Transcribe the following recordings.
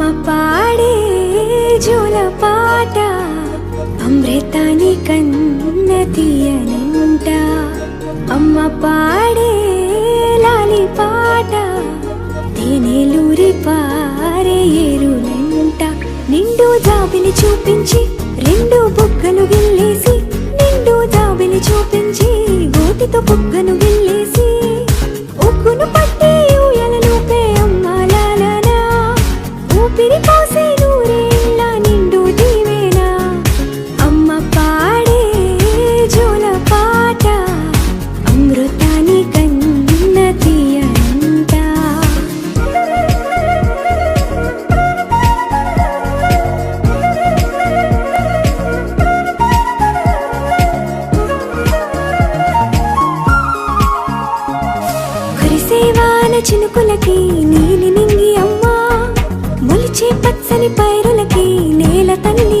అమ్మ పాడే జోల పాట అమృతాని కన్న తీయనంట. అమ్మ పాడే లాలి పాట తేనెలూరి పారే ఎరునంట నిండు జాబిని చూపించి రెండు బుగ్గను గిల్లేసి నిండు జాబిని చూపించి గోటితో బుగ్గను వాన చినుకులకి నీలి నింగి అమ్మా. మొలిచే పచ్చని పైరులకి నేల తల్లి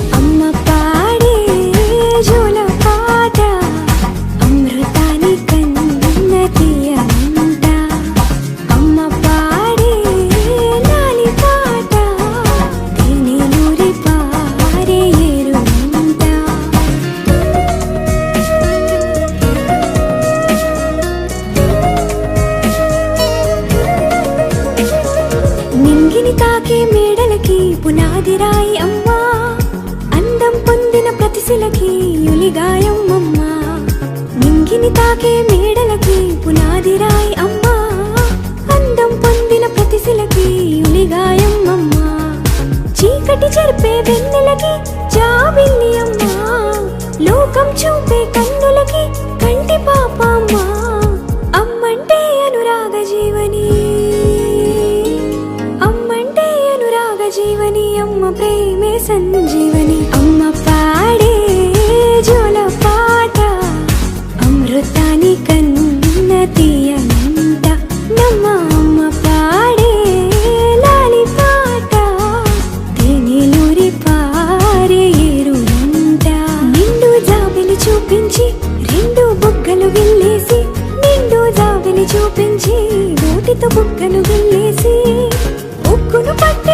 మేడలకి పునాదిరాయి అమ్మా. అందం పొందిన ప్రతిశిలకి యులిగాయం అమ్మా నింగిని తాకే మేడలకి పునాదిరాయి అమ్మా. అందం పొందిన ప్రతిశిలకి యులిగాయం అమ్మా చీకటి చెరిపే వెన్నెలకి జాబిల్లి అమ్మా. లోకం చూపే కన్నులకి కంటి పాపమ్మా ప్రేమే సంజీవని అమ్మ పాడే జోల పాట. అమృతాని కన్న తీయనంట నమ్మ అమ్మ పాడే లాలి పాట. తేనెలూరి పారే ఏరులంట నిండు జాబిలి చూపించి రెండు బుగ్గలు గిల్లేసి నిండు జాబిలి చూపించి నోటితో బుగ్గను గిల్లేసి ఉక్కును పట్టి